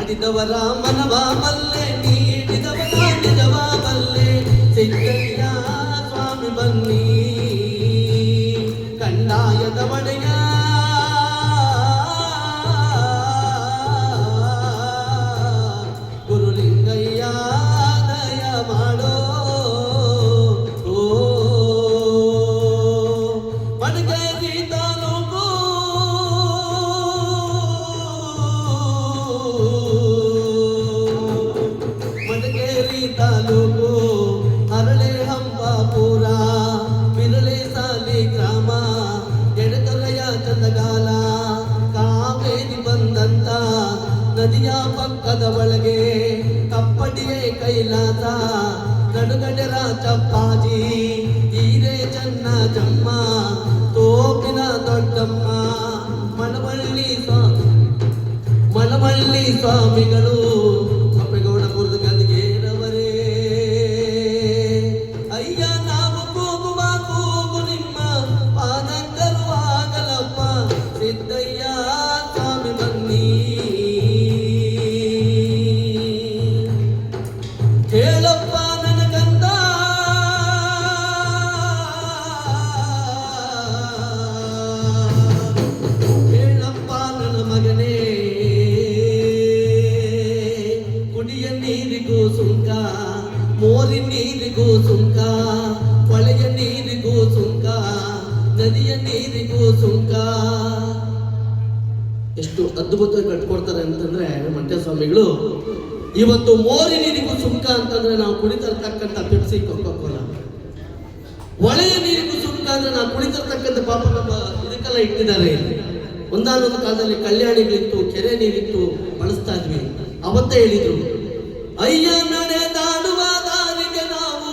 ಕಾಡಿದವರ ಮನವ ಬಲ್ಲೆ ನದಿಯ ಪಕ್ಕದ ಒಳಗೆ ಕಪ್ಪಟಿಯೇ ಕೈಲಾಸ ನಡುಗಡೆರ ಚಪ್ಪಾಜಿ. ನೀರಿಗೂ ಸುಂಕ, ಮೋರಿ ನೀರಿಗೂ ಸುಂಕ, ಹೊಳೆಯ ನೀರಿಗೂ ಸುಂಕ, ನದಿಯ ನೀರಿಗೂ ಸುಂಕ. ಎಷ್ಟು ಅದ್ಭುತವಾಗಿ ಕಟ್ಕೊಡ್ತಾರೆ ಅಂತಂದ್ರೆ ಮಂಟ್ಯ ಸ್ವಾಮಿಗಳು ಇವತ್ತು ಮೋರಿ ನೀರಿಗೂ ಸುಂಕ ಅಂತಂದ್ರೆ ನಾವು ಕುಡಿತಿರ್ತಕ್ಕಂಥ ಪೆಪ್ಸಿ ಕೊಕ್ಕೋ ಹೊಳೆಯ ನೀರಿಗೂ ಸುಂಕ ಅಂದ್ರೆ ನಾವು ಕುಡಿತಿರ್ತಕ್ಕಂಥ ಪಾಪ ನಮ್ಮ ಇದಕ್ಕೆಲ್ಲ ಇಟ್ಟಿದ್ದಾರೆ. ಒಂದಾನೊಂದು ಕಾಲದಲ್ಲಿ ಕಲ್ಯಾಣಿಗಳಿತ್ತು, ಕೆರೆ ನೀರಿತ್ತು, ಬಳಸ್ತಾ ಇದ್ವಿ. ಅವತ್ತೇ ಹೇಳಿದ್ರು ಅಯ್ಯ ನಡೆದಾಡುವ ದಾರಿಗೆ ನಾವು.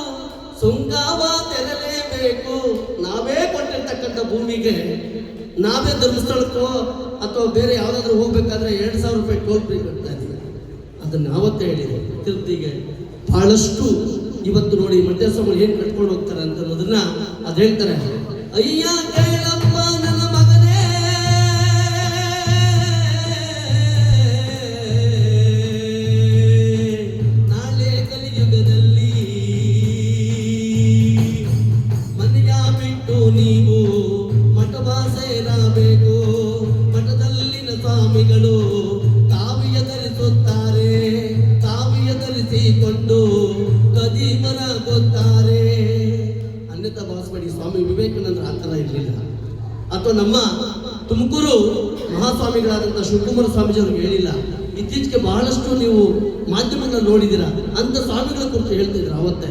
ಸುಂಕಾವ ತೆರಲೇಬೇಕು. ನಾವೇ ಕೊಟ್ಟಿರ್ತಕ್ಕಂಥ ಭೂಮಿಗೆ ನಾವೇ ಧರ್ಮಸ್ಥಳಕ್ಕೋ ಅಥವಾ ಬೇರೆ ಯಾವುದಾದ್ರೂ ಹೋಗ್ಬೇಕಾದ್ರೆ ಎರಡು ಸಾವಿರ ರೂಪಾಯಿ ಟೋಲ್ ಫ್ರೀ ಬರ್ತಾ ಇದೀವಿ ಅದನ್ನ ಅವತ್ತೇ ಹೇಳಿದೆ. ತಿರುಪತಿಗೆ ಬಹಳಷ್ಟು ಇವತ್ತು ನೋಡಿ ಮಧ್ಯ ಏನು ಏನ್ ಕಟ್ಕೊಂಡು ಹೋಗ್ತಾರೆ ಅಂತ ಅದನ್ನ ಅದ್ ಹೇಳ್ತಾರೆ. ಅಯ್ಯ ಸ್ವಾಮಿ ವಿವೇಕಾನಂದರ ಹತ್ತಿರ ಇರಲಿಲ್ಲ. ಅಥವಾ ನಮ್ಮ ತುಮಕೂರು ಮಹಾಸ್ವಾಮಿಗಳಾದಂಥ ಶಿವಕುಮಾರ ಸ್ವಾಮೀಜಿ ಅವ್ರಿಗೆ ಹೇಳಿಲ್ಲ, ಇತ್ತೀಚೆಗೆ ಬಹಳಷ್ಟು ನೀವು ಮಾಧ್ಯಮದಲ್ಲಿ ನೋಡಿದಿರ ಅಂತ ಸ್ವಾಮಿಗಳ ಕುರಿತು ಹೇಳ್ತಿದ್ರು ಅವತ್ತೇ.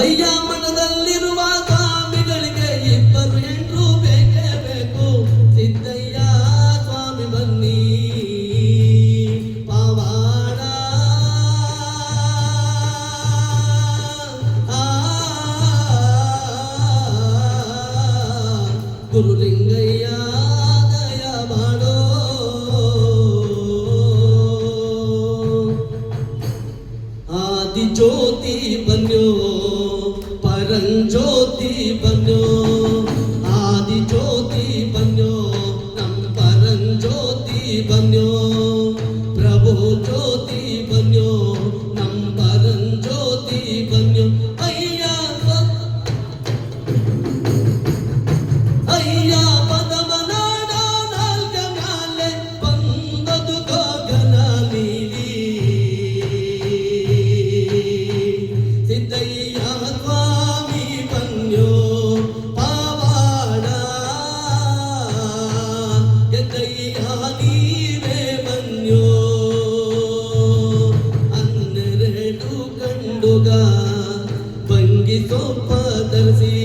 ಅಯ್ಯ ಮಠದಲ್ಲಿರುವ ಗುರುಲಿಂಗಯ್ಯ ದಯ ಮಾಡೋ ಆದಿಜ್ಯೋತಿ ಬನ್ಯೋ ಪರಂಜ್ಯೋತಿ ಬನ್ಯೋ బంగి గొప్ప దర్శి